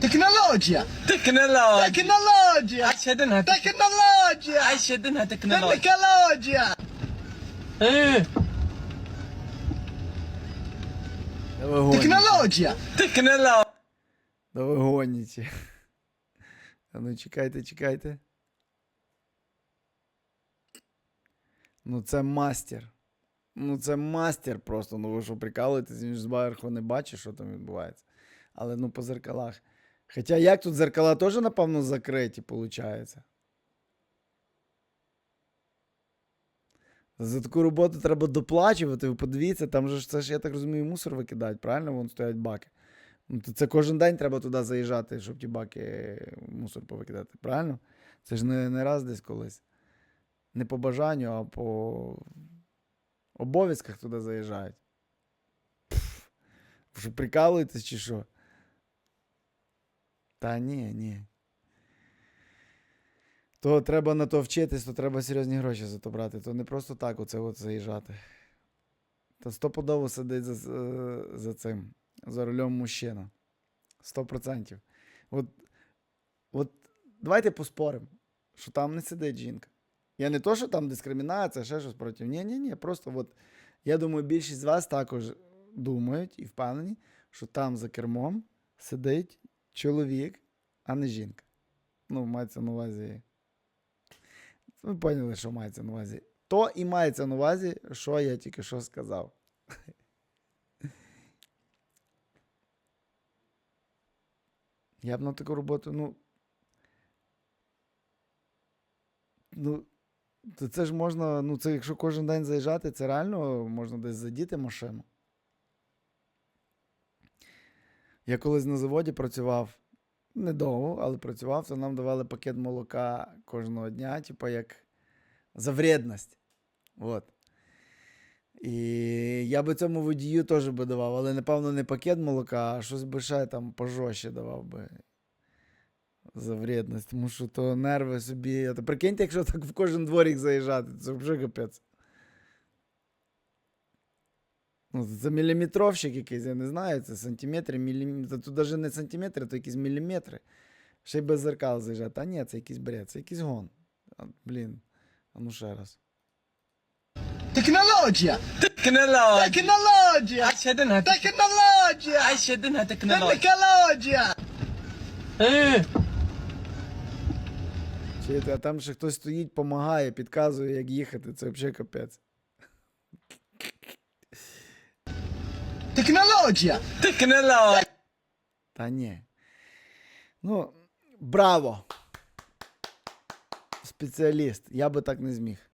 تكنولوجيا تكنولوجيا تكنولوجيا اشهد انها تك- تكنولوجيا اشهد انها تكنولوجيا تكنولوجيا ايه Да ви гоніте. تكنولوجيا تكنولوجيا Да ви гоніте. А ну чекайте, чекайте. Ну це мастер. Ну це мастер просто. Ну ви що прикалуєтесь, він ж зверху не бачить, що там відбувається. Але ну по зеркалах. Хоча як тут зеркала теж, напевно, закриті, виходить. За таку роботу треба доплачувати. Ви подивіться, там же це ж, я так розумію, мусор викидають, правильно? Вон стоять баки. Ну, це кожен день треба туди заїжджати, щоб ті баки мусор повикидати. Правильно? Це ж не, не раз десь колись. Не по бажанню, а по обов'язках туди заїжджають. Пф, ви що прикалуєтесь чи що? Та ні, ні. То треба на то вчитись, то треба серйозні гроші за то брати. То не просто так оце от заїжджати. Та стопудово сидить за, за цим, за рулем мужчина. Сто процентів. От, от давайте поспоримо, що там не сидить жінка. Я не то, що там дискримінація, ще щось проти. Ні, ні, ні. Просто от, я думаю, більшість з вас також думають і впевнені, що там за кермом сидить чоловік, а не жінка. Ну, мається на увазі. Ви поняли, що мається на увазі. То і мається на увазі, що я тільки що сказав. Я б на таку роботу, ну. Ну, то це ж можна, ну, це якщо кожен день заїжджати, це реально можна десь задіти машину. Я колись на заводі працював недовго, але працював, то нам давали пакет молока кожного дня, типу, як за вредність. От. І я би цьому водію теж би давав, але напевно не пакет молока, а щось би ще там пожорстче давав би. За вредність, тому що то нерви собі. Прикиньте, якщо так в кожен дворік заїжджати, це вже капець. Ну, Ну, за міліметровщик якийсь, я не знаю, це сантиметри, міліметри. Тут навіть не сантиметри, то якісь міліметри. Ще й без зеркал заїжджати. А ні, це якийсь бред, це якийсь гон. Блін, а ну ще раз. Технологія! Технологія! Технологія! Технологія! Технологія! Технологія! Технологія! Технологія! А там ще хтось стоїть, допомагає, підказує, як їхати. Це взагалі капець. Технологія! Технологія! Та ні. Ну, браво! Спеціаліст. Я би так не зміг.